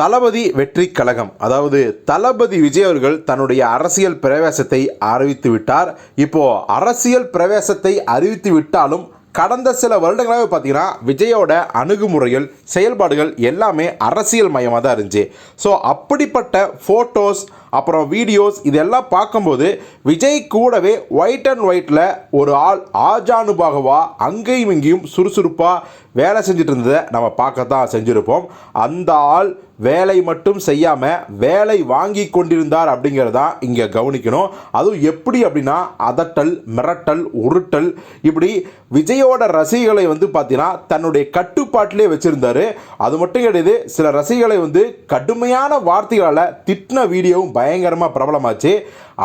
தளபதி வெற்றி கழகம். அதாவது தளபதி விஜய் அவர்கள் தன்னுடைய அரசியல் பிரவேசத்தை அறிவித்து விட்டார். இப்போ அரசியல் பிரவேசத்தை அறிவித்து விட்டாலும் கடந்த சில வருடங்களாகவே பார்த்தீங்கன்னா விஜயோட அணுகுமுறைகள் செயல்பாடுகள் எல்லாமே அரசியல் மயமாக தான் இருந்துச்சு. ஸோ அப்படிப்பட்ட ஃபோட்டோஸ் அப்புறம் வீடியோஸ் இதெல்லாம் பார்க்கும்போது விஜய் கூடவே ஒயிட் அண்ட் ஒயிட்டில் ஒரு ஆள் ஆஜானுபாகவா அங்கேயும் இங்கேயும் சுறுசுறுப்பாக வேலை செஞ்சுட்டு இருந்ததை நம்ம பார்க்க தான் செஞ்சுருப்போம். அந்த ஆள் வேலை மட்டும் செய்யாமல் வேலை வாங்கி கொண்டிருந்தார் அப்படிங்கிறதான் இங்கே கவனிக்கணும். அதுவும் எப்படி அப்படின்னா அதட்டல் மிரட்டல் உருட்டல் இப்படி விஜயோட ரசிகளை வந்து பார்த்தீங்கன்னா தன்னுடைய கட்டுப்பாட்டிலே வச்சுருந்தாரு. அது மட்டும் கிடையாது சில ரசிகளை வந்து கடுமையான வார்த்தைகளால் திட்டின வீடியோவும் பயங்கரமாக பிரபலமாச்சு.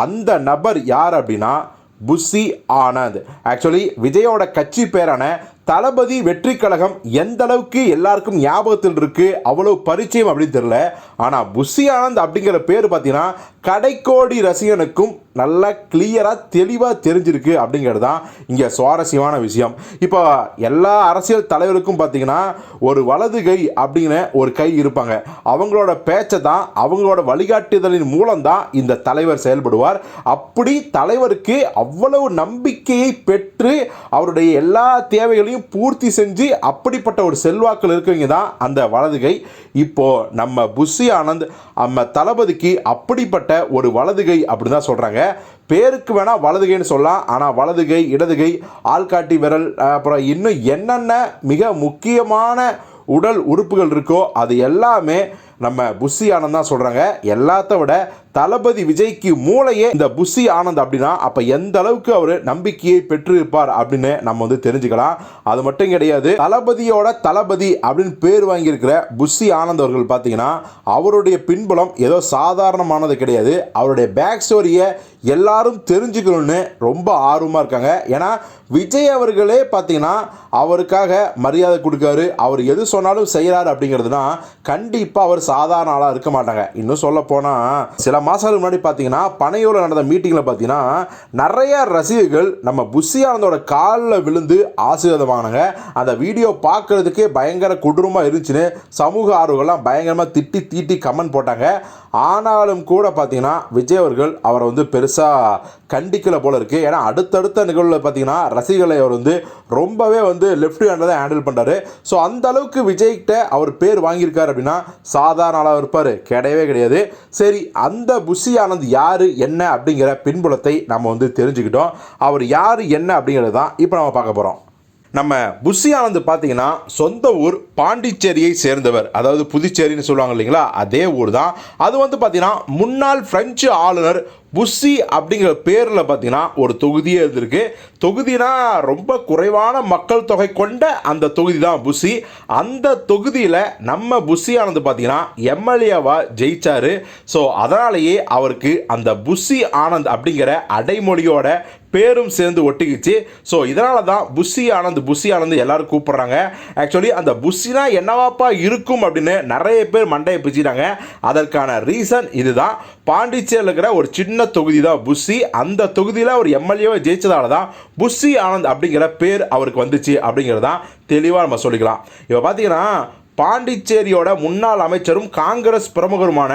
அந்த நபர் யார் அப்படின்னா புஷி ஆனந்த். ஆக்சுவலி விஜயோட கட்சி பேரான தளபதி வெற்றி கழகம் எந்த அளவுக்கு எல்லாருக்கும் ஞாபகத்தில் இருக்கு அவ்வளோ பரிச்சயம் அப்படின்னு தெரியல. ஆனால் புஷி ஆனந்த் அப்படிங்கிற பேர் பார்த்தீங்கன்னா கடைக்கோடி ரசிகனுக்கும் நல்லா கிளியராக தெளிவாக தெரிஞ்சிருக்கு அப்படிங்கிறது தான் இங்கே சுவாரஸ்யமான விஷயம். இப்போ எல்லா அரசியல் தலைவருக்கும் பார்த்தீங்கன்னா ஒரு வலது கை அப்படிங்கிற ஒரு கை இருப்பாங்க. அவங்களோட பேச்சை தான் அவங்களோட வழிகாட்டுதலின் மூலம் தான் இந்த தலைவர் செயல்படுவார். அப்படி தலைவருக்கு அவ்வளவு நம்பிக்கையை பெற்று அவருடைய எல்லா தேவைகளையும் பூர்த்தி செஞ்சு அப்படிப்பட்ட ஒரு செல்வாக்கில் இருக்கவங்க தான் அந்த வலதுகை. இப்போது நம்ம புஷி ஆனந்த் நம்ம தளபதிக்கு அப்படிப்பட்ட ஒரு வலதுகை அப்படின்னு தான் சொல்கிறாங்க பேருக்கு வேணால் வலதுகைன்னு சொல்லலாம் ஆனால் வலதுகை இடதுகை ஆள்காட்டி விரல் அப்புறம் இன்னும் என்னென்ன மிக முக்கியமான உடல் உறுப்புகள் இருக்கோ அது எல்லாமே நம்ம புஷி ஆனந்த் தான் சொல்கிறாங்க எல்லாத்த விட தளபதி விஜய்க்கு மூளையே இந்த புஷி ஆனந்த் அப்படின்னா அப்போ எந்த அளவுக்கு அவர் நம்பிக்கையை பெற்றிருப்பார் அப்படின்னு நம்ம வந்து தெரிஞ்சுக்கலாம். அது மட்டும் கிடையாது தளபதியோட தளபதி அப்படின்னு பேர் வாங்கியிருக்கிற புஷி ஆனந்த் அவர்கள் பார்த்தீங்கன்னா அவருடைய பின்புலம் ஏதோ சாதாரணமானது கிடையாது. அவருடைய பேக் ஸ்டோரியை எல்லாரும் தெரிஞ்சுக்கணும்னு ரொம்ப ஆர்வமாக இருக்காங்க. ஏன்னா விஜய் அவர்களே பார்த்தீங்கன்னா அவருக்காக மரியாதை கொடுக்காரு. அவர் எது சொன்னாலும் செய்கிறாரு அப்படிங்கிறதுனா கண்டிப்பாக அவர் சாதாரண ஆளாக இருக்க மாட்டாங்க. இன்னும் சொல்ல போனால் சில மாதங்களுக்கு முன்னாடி பார்த்தீங்கன்னா பனையூரில் நடந்த மீட்டிங்கில் பார்த்தீங்கன்னா நிறைய ரசிகர்கள் நம்ம புஷி ஆனந்தோட காலில் விழுந்து ஆசீர்வாதம் வாங்கினாங்க. அந்த வீடியோ பார்க்கறதுக்கே பயங்கர கொடூரமாக இருந்துச்சுன்னு சமூக ஆர்வங்கள்லாம் பயங்கரமாக திட்டி தீட்டி கமெண்ட் போட்டாங்க. ஆனாலும் கூட பார்த்தீங்கன்னா விஜய் அவர்கள் அவரை வந்து பெருசாக கண்டிக்கல போல இருக்குது ஏன்னா அடுத்தடுத்த நிகழ்வில் பார்த்தீங்கன்னா ரசிகர்களை அவர் வந்து ரொம்பவே வந்து லெஃப்ட் ஹேண்டில் தான் ஹேண்டில் பண்ணுறாரு ஸோ அந்த அளவுக்கு விஜய்கிட்ட அவர் பேர் வாங்கியிருக்காரு அப்படின்னா சாதாரண ஆளாக இருப்பார். கிடையவே கிடையாது. சரி அந்த புஷி ஆனந்த் யார் என்ன அப்படிங்கிற பின்புலத்தை நம்ம வந்து தெரிஞ்சுக்கிட்டோம். அவர் யார் என்ன அப்படிங்கிறது தான் இப்போ நம்ம பார்க்க போகிறோம் நம்ம புஷி ஆனந்த் பார்த்தீங்கன்னா சொந்த ஊர் பாண்டிச்சேரியை சேர்ந்தவர். அதாவது புதுச்சேரின்னு சொல்லுவாங்க இல்லைங்களா? அதே ஊர் தான். அது வந்து பார்த்தீங்கன்னா முன்னாள் பிரெஞ்சு ஆளுநர் புஷி அப்படிங்கிற பேரில் பார்த்தீங்கன்னா ஒரு தொகுதியே இருந்திருக்கு. தொகுதினா ரொம்ப குறைவான மக்கள் தொகை கொண்ட அந்த தொகுதி தான் புஷி அந்த தொகுதியில் நம்ம புஷி பார்த்திங்கன்னா பார்த்தீங்கன்னா எம்எல்ஏவாக ஜெயித்தார் ஸோ அதனாலேயே அவருக்கு அந்த புஷி ஆனந்த் அப்படிங்கிற அடைமொழியோட பேரும் சேர்ந்து ஒட்டிக்கிச்சு. ஸோ இதனால தான் புஷி ஆனந்த் புஷி ஆனந்த் எல்லாரும் கூப்பிட்றாங்க. ஆக்சுவலி அந்த புஷினா என்னவாப்பா இருக்கும் அப்படின்னு நிறைய பேர் மண்டையை பிச்சுட்டாங்க. அதற்கான ரீசன் இதுதான். பாண்டிச்சேரியில் இருக்கிற ஒரு சின்ன தொகுதி தான் புஷி அந்த தொகுதியில் ஒரு எம்எல்ஏவை ஜெயிச்சதால தான் புஷி ஆனந்த் அப்படிங்கிற பேர் அவருக்கு வந்துச்சு அப்படிங்கிறது தான் தெளிவாக நம்ம சொல்லிக்கலாம். இப்போ பார்த்தீங்கன்னா பாண்டிச்சேரியோட முன்னாள் அமைச்சரும் காங்கிரஸ் பிரமுகருமான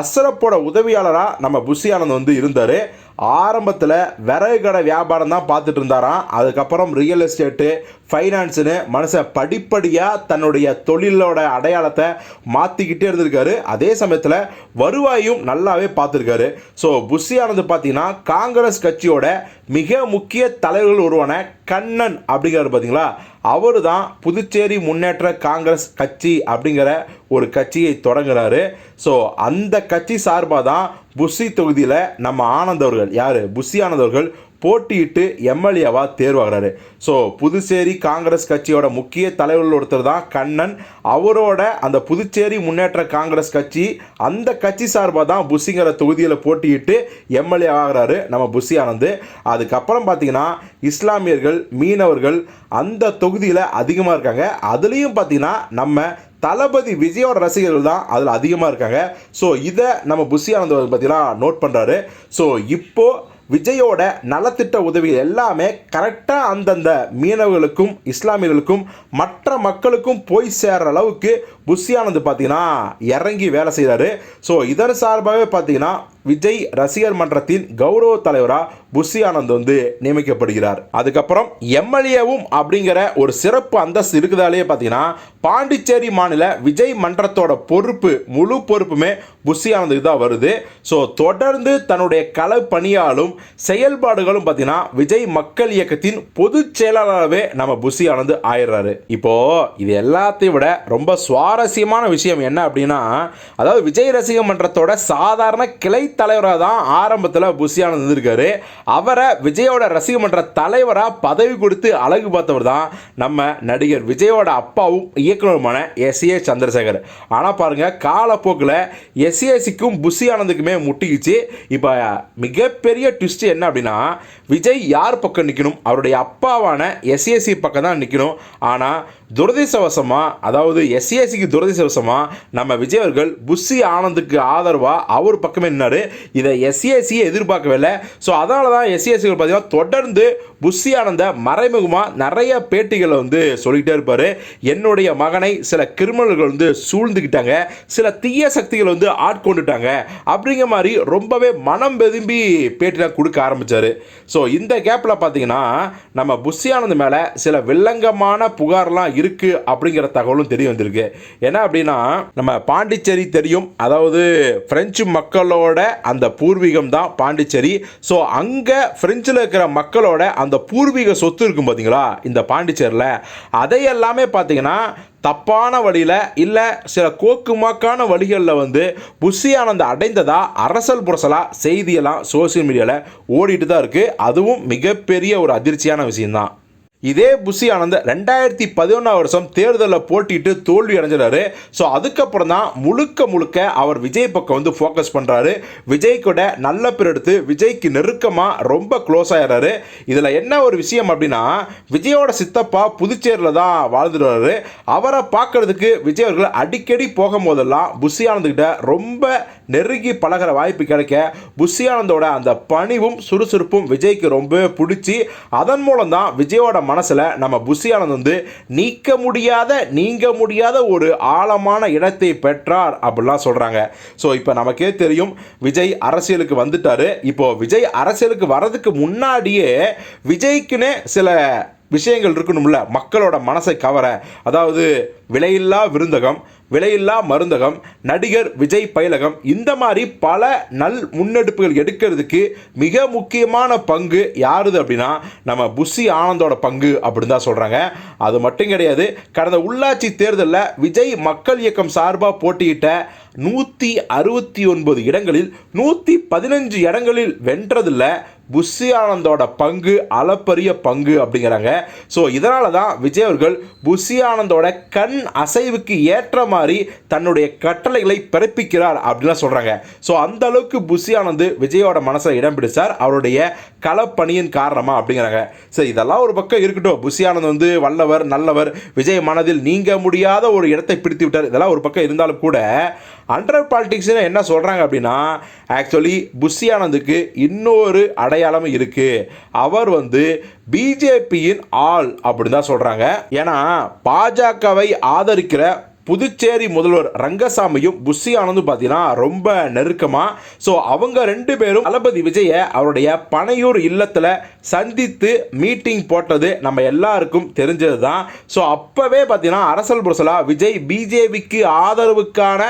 அசரப்போட உதவியாளராக நம்ம புஷி ஆனந்த் வந்து இருந்தார். ஆரம்பத்தில் விறகு கடை வியாபாரம் தான் பார்த்துட்டு இருந்தாராம். அதுக்கப்புறம் ரியல் எஸ்டேட்டு ஃபைனான்ஸுன்னு மனுஷன் படிப்படியாக தன்னுடைய தொழிலோட அடையாளத்தை மாற்றிக்கிட்டே இருந்திருக்காரு. அதே சமயத்தில் வருவாயும் நல்லாவே பார்த்துருக்காரு. ஸோ புஷியானது பார்த்தீங்கன்னா காங்கிரஸ் கட்சியோட மிக முக்கிய தலைவர்கள் ஒருவன கண்ணன் அப்படிங்கிறாரு பார்த்தீங்களா அவர் தான் புதுச்சேரி முன்னேற்ற காங்கிரஸ் கட்சி அப்படிங்கிற ஒரு கட்சியை தொடங்குறாரு. ஸோ அந்த கட்சி சார்பாக தான் புஷி தொகுதியில் நம்ம ஆனந்தவர்கள் யார்? புஷி போட்டியிட்டு எம்எல்ஏவாக தேர்வாகிறாரு. ஸோ புதுச்சேரி காங்கிரஸ் கட்சியோட முக்கிய தலைவர்கள் ஒருத்தர் தான் கண்ணன். அவரோட அந்த புதுச்சேரி முன்னேற்ற காங்கிரஸ் கட்சி அந்த கட்சி சார்பாக தான் புஷிங்கிற தொகுதியில் போட்டியிட்டு எம்எல்ஏ ஆகிறாரு நம்ம புஷி ஆனந்து. அதுக்கப்புறம் பார்த்தீங்கன்னா இஸ்லாமியர்கள் மீனவர்கள் அந்த தொகுதியில் அதிகமாக இருக்காங்க. அதுலேயும் பார்த்தீங்கன்னா நம்ம தளபதி விஜயோட ரசிகர்கள் தான் அதில் அதிகமாக இருக்காங்க. ஸோ இதை நம்ம புஷி ஆனந்த் பார்த்தீங்கன்னா நோட் பண்ணுறாரு ஸோ இப்போது விஜயோட நலத்திட்ட உதவிகள் எல்லாமே கரெக்டாக அந்தந்த மீனவர்களுக்கும் இஸ்லாமியர்களுக்கும் மற்ற மக்களுக்கும் போய் சேர்கிற அளவுக்கு புஷி பார்த்தீங்கன்னா இறங்கி வேலை செய்கிறாரு ஸோ இதன் சார்பாகவே பார்த்தீங்கன்னா விஜய் ரசிகர் மன்றத்தின் கௌரவ தலைவராக புஷி ஆனந்த் வந்து நியமிக்கப்படுகிறார். அதுக்கப்புறம் எம்எல்ஏவும் அப்படிங்கிற ஒரு சிறப்பு அந்தஸ்து இருக்குதாலே பார்த்தீங்கன்னா பாண்டிச்சேரி மாநில விஜய் மன்றத்தோட பொறுப்பு முழு பொறுப்புமே புஷி ஆனந்துக்கு தான் வருது. ஸோ தொடர்ந்து தன்னுடைய கள பணியாலும் செயல்பாடுகளும் பார்த்தீங்கன்னா விஜய் மக்கள் இயக்கத்தின் பொதுச் செயலாளராகவே நம்ம புஷி ஆனந்த் ஆயிடுறாரு. இப்போ இது எல்லாத்தையும் விட ரொம்ப சுவாரஸ்யமான விஷயம் என்ன அப்படின்னா அதாவது விஜய் ரசிக மன்றத்தோட சாதாரண கிளை தலைவராக தான் ஆரம்பத்தில் புஷியானந்த் இருந்திருக்காரு. அவரை விஜயோட ரசிக மன்ற தலைவராக பதவி கொடுத்து அழகு பார்த்தவர் தான் நம்ம நடிகர் விஜயோட அப்பாவும் இயக்குனருமான எஸ் ஏ சந்திரசேகர். ஆனால் பாருங்கள் காலப்போக்கில் எஸ்ஏசிக்கும் புஷி ஆனந்துக்குமே முட்டிக்கிச்சு. இப்போ மிகப்பெரிய ட்விஸ்ட் என்ன அப்படின்னா விஜய் யார் பக்கம் நிற்கணும் அவருடைய அப்பாவான எஸ்ஏசி பக்கம் தான் நிற்கணும் ஆனால் துரதிசவசமாக அதாவது எஸ்சிஎஸ்சிக்கு துரதிசவசமாக நம்ம விஜய் அவர்கள் புஷி ஆனந்துக்கு ஆதரவாக அவர் பக்கமே நின்னாரு. இதை எஸ்சிஎஸ்சியை எதிர்பார்க்கவே இல்லை. ஸோ அதனால தான் எஸ்சிஎஸ்சிகள் பார்த்தீங்கன்னா தொடர்ந்து புஷி ஆனந்த மறைமுகமாக நிறைய பேட்டிகளை வந்து சொல்லிக்கிட்டே இருப்பார். என்னுடைய மகனை சில கிரிமினல்கள் வந்து சூழ்ந்துக்கிட்டாங்க சில தீய சக்திகள் வந்து ஆட்கொண்டுட்டாங்க. அப்படிங்கிற மாதிரி ரொம்பவே மனம் வெதும்பி பேட்டிலாம் கொடுக்க ஆரம்பித்தார் ஸோ இந்த கேப்பில் பார்த்தீங்கன்னா நம்ம புஷி ஆனந்த் மேலே சில வில்லங்கமான புகார்லாம் இருக்குது அப்படிங்கிற தகவலும் தெரிய வந்திருக்கு. என்ன அப்படின்னா நம்ம பாண்டிச்சேரி தெரியும். அதாவது ஃப்ரெஞ்சு மக்களோட அந்த பூர்வீகம் தான் பாண்டிச்சேரி. ஸோ அங்கே ஃப்ரெஞ்சில் இருக்கிற மக்களோட அந்த அந்த பூர்வீக சொத்து இருக்கும் பார்த்தீங்களா இந்த பாண்டிச்சேரியில் அதை எல்லாமே பார்த்தீங்கன்னா தப்பான வழியில் இல்லை சில கோக்குமாக்கான வழிகளில் வந்து புஷி ஆனந்த் அடைந்ததா அரசல் புரசலாக செய்தியெல்லாம் சோஷியல் மீடியாவில் ஓடிட்டு தான் இருக்குது அதுவும் மிகப்பெரிய ஒரு அதிர்ச்சியான விஷயம்தான். இதே புஷி ஆனந்த் ரெண்டாயிரத்தி பதினொன்றாம் வருஷம் தேர்தலில் போட்டிட்டு தோல்வி அடைஞ்சிடாரு ஸோ அதுக்கப்புறம் தான் முழுக்க முழுக்க அவர் விஜய் பக்கம் வந்து ஃபோக்கஸ் பண்ணுறாரு விஜய் கூட நல்ல பேர் எடுத்து விஜய்க்கு நெருக்கமாக ரொம்ப க்ளோஸ் ஆயிடுறாரு. இதில் என்ன ஒரு விஷயம் அப்படின்னா விஜயோட சித்தப்பா புதுச்சேரியில் தான் வாழ்ந்துடுறாரு அவரை பார்க்கறதுக்கு விஜய் அவர்கள் அடிக்கடி போகும்போதெல்லாம் புஷி ஆனந்த்கிட்ட ரொம்ப நெருங்கி பழகிற வாய்ப்பு கிடைக்க புஷியானந்தோட அந்த பணிவும் சுறுசுறுப்பும் விஜய்க்கு ரொம்ப பிடிச்சி அதன் மூலம் தான் விஜயோட மனசில் நம்ம புஷியானந்த் வந்து நீக்க முடியாத நீங்க முடியாத ஒரு ஆழமான இடத்தை பெற்றார் அப்படிலாம் சொல்கிறாங்க ஸோ இப்போ நமக்கே தெரியும் விஜய் அரசியலுக்கு வந்துட்டாரு. இப்போ விஜய் அரசியலுக்கு வர்றதுக்கு முன்னாடியே விஜய்க்குன்னு சில விஷயங்கள் இருக்கணும்ல மக்களோட மனசை கவர. அதாவது விலையில்லா விருந்தகம் விலையில்லா மருந்தகம் நடிகர் விஜய் பயிலகம் இந்த மாதிரி பல நல் முன்னெடுப்புகள் எடுக்கிறதுக்கு மிக முக்கியமான பங்கு யாருது அப்படின்னா நம்ம புஷி ஆனந்தோட பங்கு அப்படின்னு தான் சொல்கிறாங்க அது மட்டும் கிடையாது கடந்த உள்ளாட்சி தேர்தலில் விஜய் மக்கள் இயக்கம் சார்பாக போட்டியிட்ட நூற்றி அறுபத்தி ஒன்பது இடங்களில் நூற்றி பதினஞ்சு இடங்களில் வென்றதில் புஷி ஆனந்தோட பங்கு அளப்பரிய பங்கு அப்படிங்கிறாங்க. ஸோ இதனால தான் விஜய் அவர்கள் புஷி ஆனந்தோட கண் அசைவுக்கு ஏற்ற மாதிரி தன்னுடைய கட்டளைகளை பிறப்பிக்கிறார் அப்படின்லாம் சொல்கிறாங்க ஸோ அந்த அளவுக்கு புஷி ஆனந்த் விஜயோட மனசில் இடம் பிடிச்சார். அவருடைய களப்பணியின் காரணமாக அப்படிங்கிறாங்க. சரி இதெல்லாம் ஒரு பக்கம் இருக்கட்டும். புஷி ஆனந்த் வந்து வல்லவர் நல்லவர். விஜய் மனதில் நீங்க முடியாத ஒரு இடத்தை பிடித்து விட்டார் இதெல்லாம் ஒரு பக்கம் இருந்தாலும் கூட அண்டர் பாலிட்டிக்ஸ்னு என்ன சொல்கிறாங்க அப்படின்னா ஆக்சுவலி புஷி ஆனந்துக்கு இன்னொரு அடையாளம் இருக்குது அவர் வந்து பிஜேபியின் ஆள் அப்படின்னு தான் சொல்கிறாங்க ஏன்னா பாஜகவை ஆதரிக்கிற புதுச்சேரி முதல்வர் ரங்கசாமியும் புஷி ஆனந்தும் பார்த்தீங்கன்னா ரொம்ப நெருக்கமாக ஸோ அவங்க ரெண்டு பேரும் தளபதி விஜயை அவருடைய பனையூர் இல்லத்தில் சந்தித்து மீட்டிங் போட்டது நம்ம எல்லாருக்கும் தெரிஞ்சது தான் ஸோ அப்போவே பார்த்தீங்கன்னா அரசல் புரசலாக விஜய் பிஜேபிக்கு ஆதரவுக்கான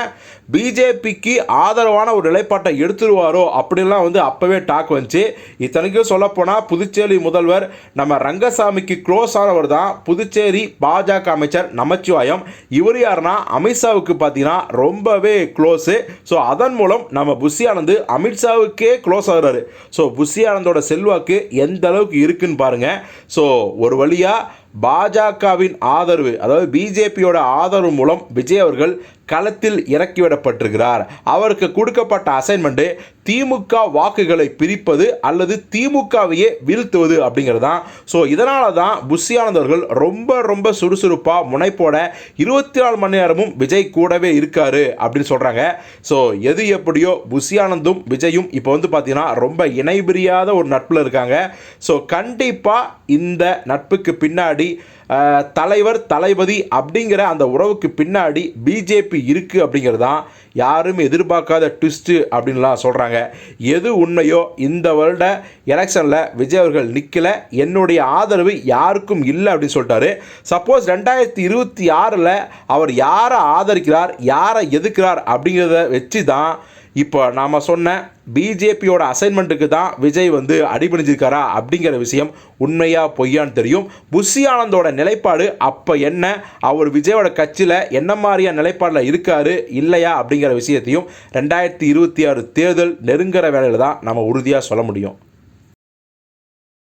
பிஜேபிக்கு ஆதரவான ஒரு நிலைப்பாட்டை எடுத்துருவாரோ அப்படின்லாம் வந்து அப்போவே டாக் வந்துச்சு. இத்தனைக்கும் சொல்லப்போனால் புதுச்சேரி முதல்வர் நம்ம ரங்கசாமிக்கு க்ளோஸ் ஆனவர் தான் புதுச்சேரி பாஜக அமைச்சர் நமச்சிவாயம். இவர் யாருன்னா அமித்ஷாவுக்கு பார்த்தீங்கன்னா ரொம்பவே க்ளோஸு ஸோ அதன் மூலம் நம்ம புஷி ஆனந்த் அமித்ஷாவுக்கே க்ளோஸ் ஆகுறாரு. ஸோ புஷி ஆனந்தோட செல்வாக்கு எந்த அளவுக்கு இருக்குன்னு பாருங்கள் ஸோ ஒரு வழியாக பாஜகவின் ஆதரவு அதாவது பிஜேபியோட ஆதரவு மூலம் விஜய் அவர்கள் களத்தில் இறக்கிவிடப்பட்டிருக்கிறார். அவருக்கு கொடுக்கப்பட்ட அசைன்மெண்ட்டு திமுக வாக்குகளை பிரிப்பது அல்லது திமுகவையே வீழ்த்துவது அப்படிங்கிறது தான். ஸோ இதனால தான் புஷியானந்தவர்கள் ரொம்ப ரொம்ப சுறுசுறுப்பாக முனைப்போட இருபத்தி நாலு மணி நேரமும் விஜய் கூடவே இருக்கார் அப்படின்னு சொல்கிறாங்க ஸோ எது எப்படியோ புஷியானந்தும் விஜயும் இப்போ வந்து பார்த்தீங்கன்னா ரொம்ப இணைபிரியாத ஒரு நட்பில் இருக்காங்க. ஸோ கண்டிப்பாக இந்த நட்புக்கு பின்னாடி தலைவர் தளபதி அப்படிங்கிற அந்த உறவுக்கு பின்னாடி பிஜேபி இருக்குது அப்படிங்கிறது தான் யாரும் எதிர்பார்க்காத ட்விஸ்ட்டு அப்படின்லாம் சொல்கிறாங்க எது உண்மையோ இந்த வருட எலெக்ஷனில் விஜய் அவர்கள் நிற்கல என்னுடைய ஆதரவு யாருக்கும் இல்லை அப்படின்னு சொல்லிட்டாரு. சப்போஸ் ரெண்டாயிரத்தி இருபத்தி ஆறில் அவர் யாரை ஆதரிக்கிறார் யாரை எதுக்கிறார் அப்படிங்கிறத வச்சு தான் இப்போ நாம் சொன்ன பிஜேபியோட அசைன்மெண்ட்டுக்கு தான் விஜய் வந்து அடிபணிஞ்சிருக்காரா அப்படிங்கிற விஷயம் உண்மையா பொய்யான்னு தெரியும். புஷி ஆனந்தோட நிலைப்பாடு அப்போ என்ன? அவர் விஜயோட கட்சியில் என்ன மாதிரியான நிலைப்பாடில் இருக்காரு இல்லையா அப்படிங்கிற விஷயத்தையும் ரெண்டாயிரத்தி இருபத்தி ஆறு தேர்தல் நெருங்குற வேலையில் தான் நம்ம உறுதியாக சொல்ல முடியும்.